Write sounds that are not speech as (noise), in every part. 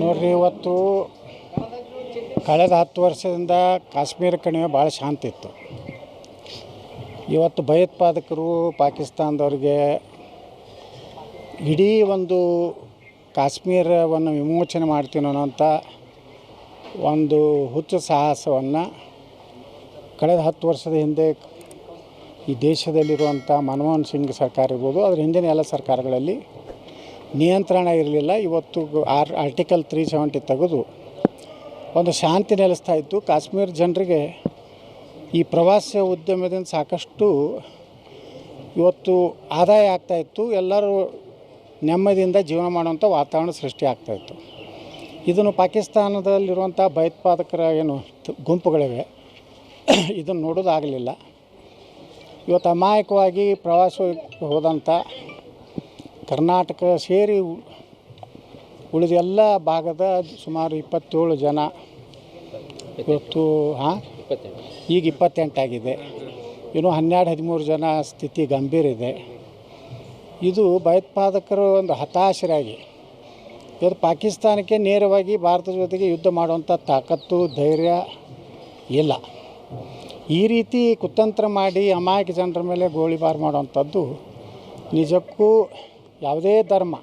ನೋಡ್ರಿ, ಇವತ್ತು ಕಳೆದ ಹತ್ತು ವರ್ಷದಿಂದ ಕಾಶ್ಮೀರ ಕಣಿವೆ ಭಾಳ ಶಾಂತಿ ಇತ್ತು. ಇವತ್ತು ಭಯೋತ್ಪಾದಕರು ಪಾಕಿಸ್ತಾನದವ್ರಿಗೆ ಇಡೀ ಒಂದು ಕಾಶ್ಮೀರವನ್ನು ವಿಮೋಚನೆ ಮಾಡ್ತೀವಿ ಅನ್ನೋಂಥ ಒಂದು ಹುಚ್ಚು ಸಾಹಸವನ್ನು ಕಳೆದ ಹತ್ತು ವರ್ಷದ ಹಿಂದೆ ಈ ದೇಶದಲ್ಲಿರುವಂಥ ಮನಮೋಹನ್ ಸಿಂಗ್ ಸರ್ಕಾರ ಇರ್ಬೋದು, ಅದ್ರ ಹಿಂದಿನ ಎಲ್ಲ ಸರ್ಕಾರಗಳಲ್ಲಿ ನಿಯಂತ್ರಣ ಇರಲಿಲ್ಲ. ಇವತ್ತು ಆರ್ ಆರ್ಟಿಕಲ್ ತ್ರೀ ಸೆವೆಂಟಿ ತೆಗೆದು ಒಂದು ಶಾಂತಿ ನೆಲೆಸ್ತಾ ಇತ್ತು. ಕಾಶ್ಮೀರ ಜನರಿಗೆ ಈ ಪ್ರವಾಸ ಉದ್ಯಮದಿಂದ ಸಾಕಷ್ಟು ಇವತ್ತು ಆದಾಯ ಆಗ್ತಾಯಿತ್ತು ಎಲ್ಲರೂ ನೆಮ್ಮದಿಯಿಂದ ಜೀವನ ಮಾಡುವಂಥ ವಾತಾವರಣ ಸೃಷ್ಟಿ ಆಗ್ತಾಯಿತ್ತು ಇದನ್ನು ಪಾಕಿಸ್ತಾನದಲ್ಲಿರುವಂಥ ಭಯೋತ್ಪಾದಕರ ಏನು ಗುಂಪುಗಳಿವೆ. ಇದನ್ನು ನೋಡೋದಾಗಲಿಲ್ಲ. ಇವತ್ತು ಅಮಾಯಕವಾಗಿ ಪ್ರವಾಸ ಹೋದಂಥ ಕರ್ನಾಟಕ ಸೇರಿ ಉಳಿದ ಎಲ್ಲ ಭಾಗದ ಸುಮಾರು ಇಪ್ಪತ್ತೇಳು ಜನ ಇವತ್ತು ಹಾಂ? ಈಗ ಇಪ್ಪತ್ತೆಂಟಾಗಿದೆ. ಇನ್ನು ಹನ್ನೆರಡು ಹದಿಮೂರು ಜನ ಸ್ಥಿತಿ ಗಂಭೀರ ಇದೆ. ಇದು ಭಯೋತ್ಪಾದಕರು ಒಂದು ಹತಾಶರಾಗಿ. ಇವತ್ತು ಪಾಕಿಸ್ತಾನಕ್ಕೆ ನೇರವಾಗಿ ಭಾರತದ ಜೊತೆಗೆ ಯುದ್ಧ ಮಾಡುವಂಥ ತಾಕತ್ತು ಧೈರ್ಯ ಇಲ್ಲ. ಈ ರೀತಿ ಕುತಂತ್ರ ಮಾಡಿ ಅಮಾಯಕ ಜನರ ಮೇಲೆ ಗೋಳಿಬಾರ್ ಮಾಡುವಂಥದ್ದು ನಿಜಕ್ಕೂ ಯಾವುದೇ ಧರ್ಮ,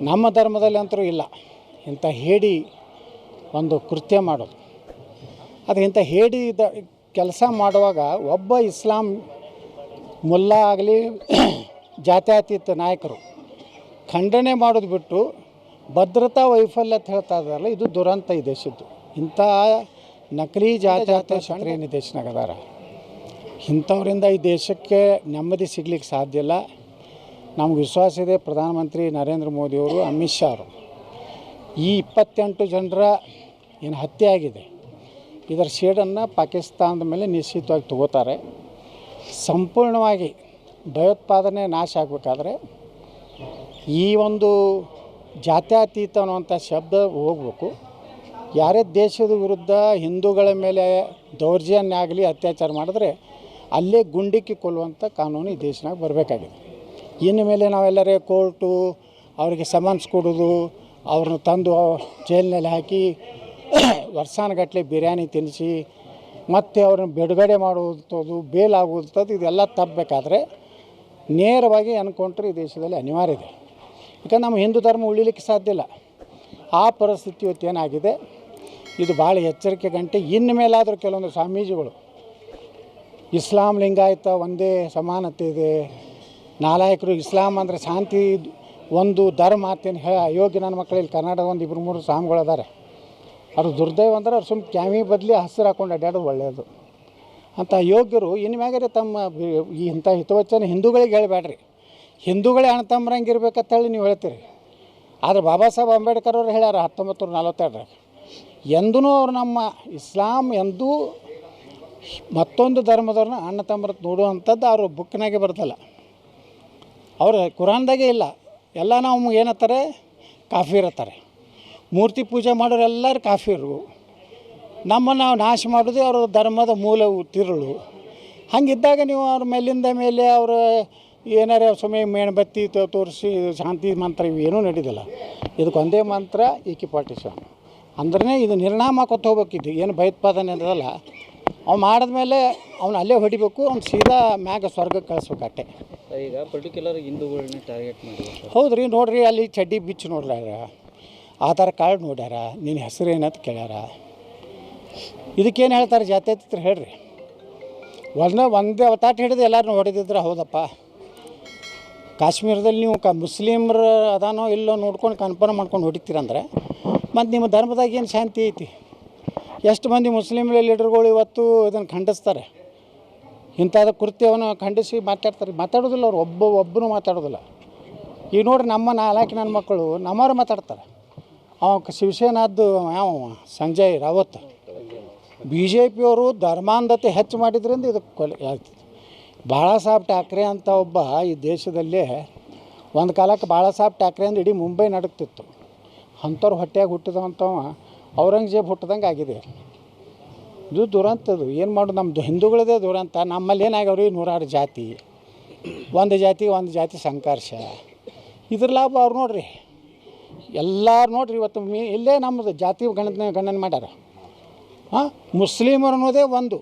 ನಮ್ಮ ಧರ್ಮದಲ್ಲಿ ಅಂತರೂ ಇಲ್ಲ. ಇಂಥ ಹೇಡಿ ಒಂದು ಕೃತ್ಯ ಮಾಡೋದು. ಅದು ಇಂಥ ಹೇಡಿ ದ, ಕೆಲಸ ಮಾಡುವಾಗ ಒಬ್ಬ ಇಸ್ಲಾಂ ಮುಲ್ಲಾ ಆಗಲಿ, (clears throat) ಜಾತ್ಯತೀತ ನಾಯಕರು ಖಂಡನೆ ಮಾಡೋದು ಬಿಟ್ಟು ಭದ್ರತಾ ವೈಫಲ್ಯ ಅಂತ ಹೇಳ್ತಾ ಇದ್ದಾರಲ್ಲ, ಇದು ದುರಂತ ಈ ದೇಶದ್ದು. ಇಂಥ ನಕಲಿ ಜಾತ್ಯಾತೀತ ಏನು ದೇಶನಾಗ ಅದಾರ ಇಂಥವರಿಂದ ಈ ದೇಶಕ್ಕೆ ನೆಮ್ಮದಿ ಸಿಗ್ಲಿಕ್ಕೆ ಸಾಧ್ಯ ಇಲ್ಲ. ನಮ್ಗೆ ವಿಶ್ವಾಸ ಇದೆ ಪ್ರಧಾನಮಂತ್ರಿ ನರೇಂದ್ರ ಮೋದಿಯವರು, ಅಮಿತ್ ಶಾ ಅವರು ಈ ಇಪ್ಪತ್ತೆಂಟು ಜನರ ಏನು ಹತ್ಯೆ ಆಗಿದೆ, ಇದರ ಶೇಡನ್ನು ಪಾಕಿಸ್ತಾನದ ಮೇಲೆ ನಿಶ್ಚಿತವಾಗಿ ತಗೋತಾರೆ. ಸಂಪೂರ್ಣವಾಗಿ ಭಯೋತ್ಪಾದನೆ ನಾಶ ಆಗಬೇಕಾದ್ರೆ ಈ ಒಂದು ಜಾತ್ಯತೀತ ಅನ್ನುವಂಥ ಶಬ್ದ ಹೋಗ್ಬೇಕು. ಯಾರೇ ದೇಶದ ವಿರುದ್ಧ ಹಿಂದೂಗಳ ಮೇಲೆ ದೌರ್ಜನ್ಯ ಆಗಲಿ, ಅತ್ಯಾಚಾರ ಮಾಡಿದ್ರೆ ಅಲ್ಲೇ ಗುಂಡಿಕ್ಕಿ ಕೊಲ್ಲುವಂಥ ಕಾನೂನು ಈ ದೇಶನಾಗ ಬರಬೇಕಾಗಿದೆ. ಇನ್ನು ಮೇಲೆ ನಾವೆಲ್ಲರೇ ಕೋರ್ಟು, ಅವರಿಗೆ ಸಮನ್ಸ್ ಕೊಡೋದು, ಅವ್ರನ್ನ ತಂದು ಜೈಲಿನಲ್ಲಿ ಹಾಕಿ (coughs) ವರ್ಷಾನುಗಟ್ಟಲೆ ಬಿರಿಯಾನಿ ತಿನ್ನಿಸಿ, ಮತ್ತೆ ಅವ್ರನ್ನ ಬಿಡುಗಡೆ ಮಾಡುವಂಥದ್ದು ಬೇಲ್ ಆಗುವಂಥದ್ದು ಇದೆಲ್ಲ ತಪ್ಪಬೇಕಾದ್ರೆ ನೇರವಾಗಿ ಅನ್ಕೊಂಡ್ರೆ ಈ ದೇಶದಲ್ಲಿ ಅನಿವಾರ್ಯ ಇದೆ. ಯಾಕಂದ್ರೆ ನಮ್ಮ ಹಿಂದೂ ಧರ್ಮ ಉಳಿಲಿಕ್ಕೆ ಸಾಧ್ಯ ಇಲ್ಲ. ಆ ಪರಿಸ್ಥಿತಿ ಇವತ್ತೇನಾಗಿದೆ ಇದು ಭಾಳ ಎಚ್ಚರಿಕೆ ಗಂಟೆ. ಇನ್ನು ಮೇಲಾದರೂ ಕೆಲವೊಂದು ಸ್ವಾಮೀಜಿಗಳು, ಇಸ್ಲಾಂ ಲಿಂಗಾಯತ ಒಂದೇ ಸಮಾನತೆ ಇದೆ ನಾಲಾಯಕರು ಇಸ್ಲಾಂ ಅಂದರೆ ಶಾಂತಿ ಒಂದು ಧರ್ಮ ಅಂತೇನು ಹೇಳ ಅಯೋಗ್ಯ ನನ್ನ ಮಕ್ಕಳಲ್ಲಿ ಕರ್ನಾಟಕ ಒಂದು ಇಬ್ಬರು ಮೂರು ಸ್ವಾಮಿಗಳು ಅದಾರೆ. ಅವ್ರು ದುರ್ದೈವ ಅಂದ್ರೆ ಅವ್ರು ಸುಮ್ಮನೆ ಕ್ಯಾಮಿ ಬದಲಿ ಹಸಿರು ಹಾಕೊಂಡು ಅಡ್ಡಾಡೋದು ಒಳ್ಳೆಯದು ಅಂತ ಯೋಗ್ಯರು ಇನ್ನು ಮ್ಯಾಗರೆ ತಮ್ಮ ಈ ಇಂಥ ಹಿತವಚನ ಹಿಂದೂಗಳಿಗೆ ಹೇಳಬೇಡ್ರಿ ಹಿಂದೂಗಳೇ ಅಣ್ಣ ತಮ್ಮರಂಗೆ ಇರ್ಬೇಕಂತ ಹೇಳಿ ನೀವು ಹೇಳ್ತೀರಿ. ಆದರೆ ಬಾಬಾ ಸಾಹೇಬ್ ಅಂಬೇಡ್ಕರ್ ಅವರು ಹೇಳ್ಯಾರ ಹತ್ತೊಂಬತ್ತು ನೂರ ನಲವತ್ತೆರಡರಾಗ ಎಂದೂ ಅವರು ನಮ್ಮ ಇಸ್ಲಾಂ ಎಂದೂ ಮತ್ತೊಂದು ಧರ್ಮದವ್ರನ್ನ ಅಣ್ಣ ತಮ್ಮರ ನೋಡುವಂಥದ್ದು ಅವರು ಬುಕ್ನಾಗೆ ಬರ್ತಲ್ಲ ಅವ್ರು, ಕುರಾನ್ದಾಗೆ ಇಲ್ಲ. ಎಲ್ಲ ನಾವು ಏನತ್ತಾರೆ ಕಾಫೀರ್ ಅತ್ತಾರೆ ಮೂರ್ತಿ ಪೂಜೆ ಮಾಡೋರು ಎಲ್ಲರೂ ಕಾಫೀರು. ನಮ್ಮನ್ನು ನಾವು ನಾಶ ಮಾಡೋದು ಅವ್ರ ಧರ್ಮದ ಮೂಲ ತಿರುಳು. ಹಂಗಿದ್ದಾಗ ನೀವು ಅವ್ರ ಮೇಲಿಂದ ಮೇಲೆ ಅವರು ಏನಾರ ಸಮಯ ಮೇಣಬತ್ತಿ ತೋರಿಸಿ ಶಾಂತಿ ಮಂತ್ರ ಇವೇನೂ ನಡೀದಿಲ್ಲ. ಇದಕ್ಕೆ ಒಂದೇ ಮಂತ್ರ ಈಕಿ ಪಾರ್ಟಿಷನ್ ಅಂದ್ರೆ ಇದು ನಿರ್ಣಾಮ ಹೋಗ್ಬೇಕಿದ್ದು ಏನು ಭಯೋತ್ಪಾದನೆ ಅಂದಲ್ಲ ಅವ್ನು ಮಾಡಿದ್ಮೇಲೆ ಅವ್ನು ಅಲ್ಲೇ ಹೊಡಿಬೇಕು, ಅವ್ನು ಸೀದಾ ಮ್ಯಾಗ ಸ್ವರ್ಗಕ್ಕೆ ಕಳಿಸ್ಬೇಕು ಅಟ್ಟೆ. ಈಗ ಪರ್ಟಿಕ್ಯುಲರ್ ಹಿಂದೂಗಳನ್ನ ಟಾರ್ಗೆಟ್ ಮಾಡಿ ಹೌದ್ರಿ, ನೋಡ್ರಿ, ಅಲ್ಲಿ ಚಡ್ಡಿ ಬಿಚ್ಚು ನೋಡ್ಲಾರ. ಆಧಾರ್ ಕಾರ್ಡ್ ನೋಡ್ಯಾರ ನಿನ್ನ ಹೆಸರು ಏನಂತ ಕೇಳ್ಯಾರ. ಇದಕ್ಕೇನು ಹೇಳ್ತಾರೆ ಜಾತ್ಯತೀತರು ಹೇಳ್ರಿ. ಒಂದೇ ಒಂದೇ ಅವತಾಟ ಹಿಡಿದು ಎಲ್ಲರನ್ನೂ ಹೊಡೆದಿದ್ರೆ ಹೌದಪ್ಪ. ಕಾಶ್ಮೀರದಲ್ಲಿ ನೀವು ಕ ಮುಸ್ಲಿಮ್ರ ಅದಾನೋ ಇಲ್ಲೋ ನೋಡ್ಕೊಂಡು ಕನ್ಫರ್ಮ್ ಮಾಡ್ಕೊಂಡು ಹೊಡಿತೀರಂದ್ರೆ, ಮತ್ತು ನಿಮ್ಮ ಧರ್ಮದಾಗ ಏನು ಶಾಂತಿ ಐತಿ? ಎಷ್ಟು ಮಂದಿ ಮುಸ್ಲಿಮ್ ಲೀಡರ್ಗಳು ಇವತ್ತು ಇದನ್ನು ಖಂಡಿಸ್ತಾರೆ? ಇಂಥದ್ದು ಕೃತ್ಯವನ್ನು ಖಂಡಿಸಿ ಮಾತಾಡ್ತಾರೆ. ಮಾತಾಡೋದಿಲ್ಲ ಅವ್ರು. ಒಬ್ಬ, ಒಬ್ಬನು ಮಾತಾಡೋದಿಲ್ಲ. ಈಗ ನೋಡ್ರಿ ನಮ್ಮ ನಾಲ್ಕು ನನ್ನ ಮಕ್ಕಳು, ನಮ್ಮವ್ರು ಮಾತಾಡ್ತಾರೆ. ಅವ ಶಿವಸೇನಾದ್ದು ಯಾವ ಸಂಜಯ್ ರಾವತ್. ಬಿ ಜೆ ಪಿಯವರು ಧರ್ಮಾಂಧತೆ ಹೆಚ್ಚು ಮಾಡಿದ್ರಿಂದ ಇದು ಕೊಲೆ ಆಗ್ತದೆ ಬಾಳಾ ಸಾಹೇಬ್ ಠಾಕ್ರೆ ಅಂತ ಒಬ್ಬ ಈ ದೇಶದಲ್ಲೇ ಒಂದು ಕಾಲಕ್ಕೆ ಬಾಳಾ ಸಾಹೇಬ್ ಠಾಕ್ರೆ ಅಂದ್ರೆ ಇಡೀ ಮುಂಬೈ ನಡಕ್ತಿತ್ತು ಅಂಥವ್ರು ಹೊಟ್ಟೆಯಾಗಿ ಹುಟ್ಟಿದವಂಥವ ಔರಂಗಜೇಬ್ ಹುಟ್ಟಿದಂಗೆ ಆಗಿದೆ. ಇದು ದುರಂತದು ಏನು ಮಾಡೋದು ನಮ್ಮದು ಹಿಂದೂಗಳದೇ ದುರಂತ. ನಮ್ಮಲ್ಲಿ ಏನಾಗ್ಯಾವ್ರಿ? ನೂರಾರು ಜಾತಿ. ಒಂದು ಜಾತಿ ಒಂದು ಜಾತಿ ಸಂಘರ್ಷ. ಇದ್ರ ಲಾಭ ಅವ್ರು ನೋಡ್ರಿ. ಎಲ್ಲರೂ ನೋಡ್ರಿ ಇವತ್ತು ಮೀ, ಇಲ್ಲೇ ನಮ್ಮದು ಜಾತಿ ಗಣನ ಗಣನ ಮಾಡ್ಯಾರ. ಹಾಂ? ಮುಸ್ಲಿಮರು ಅನ್ನೋದೇ ಒಂದು.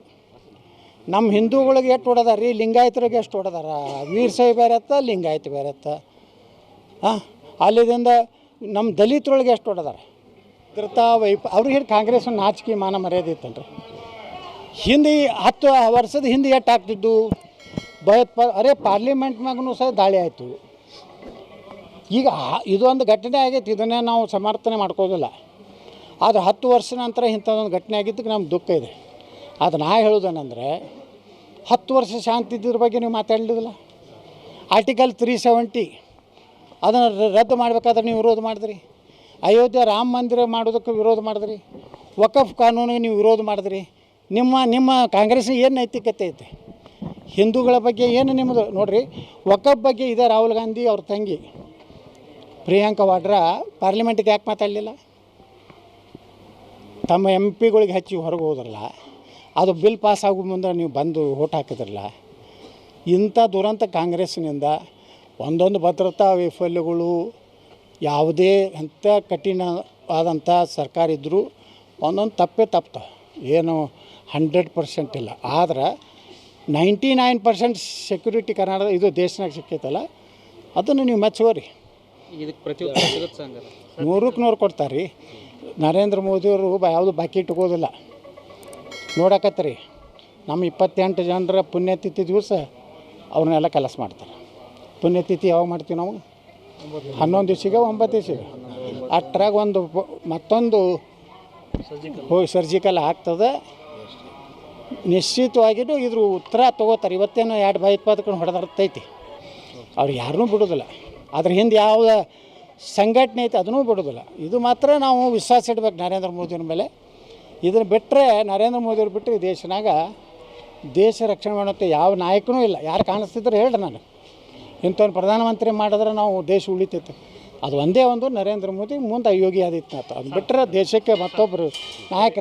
ನಮ್ಮ ಹಿಂದೂಗಳಿಗೆ ಎಷ್ಟು ಹೊಡೆದಾರ ರೀ ಲಿಂಗಾಯತರಿಗೆ ಎಷ್ಟು ಹೊಡೆದಾರ ವೀರಸೈ ಬೇರೆ ಅತ್ತ ಲಿಂಗಾಯತ ಬೇರೆ ಅತ್ತ ಹಾಂ? ಅಲ್ಲಿದಿಂದ ನಮ್ಮ ದಲಿತರೊಳಗೆ ಎಷ್ಟು ಹೊಡೆದಾರ ಭದ್ರತಾ ವೈಪ ಅವ್ರಿಗೆ ಕಾಂಗ್ರೆಸ್ ನಾಚಿಕೆ ಮಾನ ಮರ್ಯಾದೆ ಇತ್ತಲ್ರಿ. ಹಿಂದಿ ಹತ್ತು ವರ್ಷದ ಹಿಂದೆ ಎಟ್ ಆಗ್ತಿದ್ದು? ಭಯೋತ್ಪ, ಅರೆ ಪಾರ್ಲಿಮೆಂಟ್ನಾಗೂ ಸಹ ದಾಳಿ ಆಯಿತು. ಈಗ ಇದೊಂದು ಘಟನೆ ಆಗೈತೆ, ಇದನ್ನೇ ನಾವು ಸಮರ್ಥನೆ ಮಾಡ್ಕೋದಿಲ್ಲ ಆದರೆ ಹತ್ತು ವರ್ಷ ನಂತರ ಇಂಥದ್ದೊಂದು ಘಟನೆ ಆಗಿದ್ದಕ್ಕೆ ನಮ್ಗೆ ದುಃಖ ಇದೆ. ಅದು ನಾ ಹೇಳೋದೇನೆಂದರೆ ಹತ್ತು ವರ್ಷ ಶಾಂತಿ ಇದ್ರ ಬಗ್ಗೆ ನೀವು ಮಾತಾಡಲಿಲ್ಲ ಆರ್ಟಿಕಲ್ ತ್ರೀ ಸೆವೆಂಟಿ ಅದನ್ನು ರದ್ದು ಮಾಡಬೇಕಾದ್ರೆ ನೀವು ವಿರೋಧ ಮಾಡಿದ್ರಿ. ಅಯೋಧ್ಯೆ ರಾಮ ಮಂದಿರ ಮಾಡೋದಕ್ಕೆ ವಿರೋಧ ಮಾಡಿದ್ರಿ? ವಕಫ್ ಕಾನೂನಿಗೆ ನೀವು ವಿರೋಧ ಮಾಡಿದ್ರಿ? ನಿಮ್ಮ ನಿಮ್ಮ ಕಾಂಗ್ರೆಸ್ನ ಏನು ನೈತಿಕತೆ ಐತೆ? ಹಿಂದೂಗಳ ಬಗ್ಗೆ ಏನು ನಿಮ್ಮದು? ನೋಡಿರಿ, ವಕಫ್ ಬಗ್ಗೆ ಇದೆ ರಾಹುಲ್ ಗಾಂಧಿ ಅವ್ರ ತಂಗಿ. ಪ್ರಿಯಾಂಕಾ ವಾಡ್ರಾ ಪಾರ್ಲಿಮೆಂಟಿಗೆ ಯಾಕೆ ಮಾತಾಡಲಿಲ್ಲ? ತಮ್ಮ ಎಂ ಪಿಗಳಿಗೆ ಹಚ್ಚಿ ಹೊರಗೆ ಹೋದ್ರಲ್ಲ, ಅದು ಬಿಲ್ ಪಾಸ್ ಆಗೋ ಮುಂದೆ ನೀವು ಬಂದು ಓಟ್ ಹಾಕಿದ್ರಲ್ಲ, ಇಂಥ ದುರಂತ ಕಾಂಗ್ರೆಸ್ನಿಂದ ಒಂದೊಂದು ಭದ್ರತಾ ವೈಫಲ್ಯಗಳು ಯಾವುದೇ ಎಂಥ ಕಠಿಣವಾದಂಥ ಸರ್ಕಾರ ಇದ್ದರೂ ಒಂದೊಂದು ತಪ್ಪೇ ತಪ್ತಾವೆ ಏನು ಹಂಡ್ರೆಡ್ ಪರ್ಸೆಂಟ್ ಇಲ್ಲ. ಆದ್ರೆ ninety nine percent security Karnataka ಇದು ದೇಶನಾಗ ಸಿಕ್ಕೈತಲ್ಲ ಅದನ್ನು ನೀವು ಮೆಚ್ಚುವರಿ ಇದಕ್ಕೆ ನೂರಕ್ಕೆ ನೂರು ಕೊಡ್ತಾರೆ ರೀ ನರೇಂದ್ರ ಮೋದಿಯವರು ಯಾವುದು ಬಾಕಿ ಇಟ್ಕೋದಿಲ್ಲ. ನೋಡಕತ್ತೀರಿ ನಮ್ಮ ಇಪ್ಪತ್ತೆಂಟು ಜನರ ಪುಣ್ಯತಿಥಿ ದಿವಸ ಅವ್ರನ್ನೆಲ್ಲ ಕೆಲಸ ಮಾಡ್ತಾರೆ. ಪುಣ್ಯತಿಥಿ ಯಾವಾಗ ಮಾಡ್ತೀವಿ ನಾವು? ಹನ್ನೊಂದು ದಿವಸಿಗೆ ಒಂಬತ್ತು ದಿವಸಿಗೆ? ಅಟ್ರಾಗ ಒಂದು ಮತ್ತೊಂದು ಹೋಗಿ ಸರ್ಜಿಕಲ್ ಆಗ್ತದೆ. ನಿಶ್ಚಿತವಾಗಿಯೂ ಇದ್ರ ಉತ್ತರ ತೊಗೋತಾರೆ. ಇವತ್ತೇನೋ ಎರಡು ಭಯೋತ್ಪಾದಕರು ಹೊಡೆದಿರ್ತೈತಿ ಅವ್ರು ಯಾರನ್ನೂ ಬಿಡೋದಿಲ್ಲ. ಅದ್ರ ಹಿಂದೆ ಯಾವ ಸಂಘಟನೆ ಐತೆ ಅದನ್ನೂ ಬಿಡೋದಿಲ್ಲ. ಇದು ಮಾತ್ರ ನಾವು ವಿಶ್ವಾಸ ಇಡ್ಬೇಕು ನರೇಂದ್ರ ಮೋದಿಯವ್ರ ಮೇಲೆ. ಇದನ್ನು ಬಿಟ್ಟರೆ ನರೇಂದ್ರ ಮೋದಿಯವ್ರು ಬಿಟ್ಟರೆ ದೇಶನಾಗ ದೇಶ ರಕ್ಷಣೆ ಮಾಡುವಂಥ ಯಾವ ನಾಯಕನೂ ಇಲ್ಲ. ಯಾರು ಕಾಣಿಸ್ತಿದ್ರು ಹೇಳ್ರಿ ನಾನು. ಇಂಥವ್ನು ಪ್ರಧಾನಮಂತ್ರಿ ಮಾಡಿದ್ರೆ ನಾವು ದೇಶ ಉಳಿತೈತೆ. ಅದು ಒಂದೇ ಒಂದು ನರೇಂದ್ರ ಮೋದಿ ಮುಂದೆ ಯೋಗಿ ಆದಿತ್ಯನಾಥ್. ಅದು ಬಿಟ್ಟರೆ ದೇಶಕ್ಕೆ ಮತ್ತೊಬ್ಬರು ನಾಯಕರು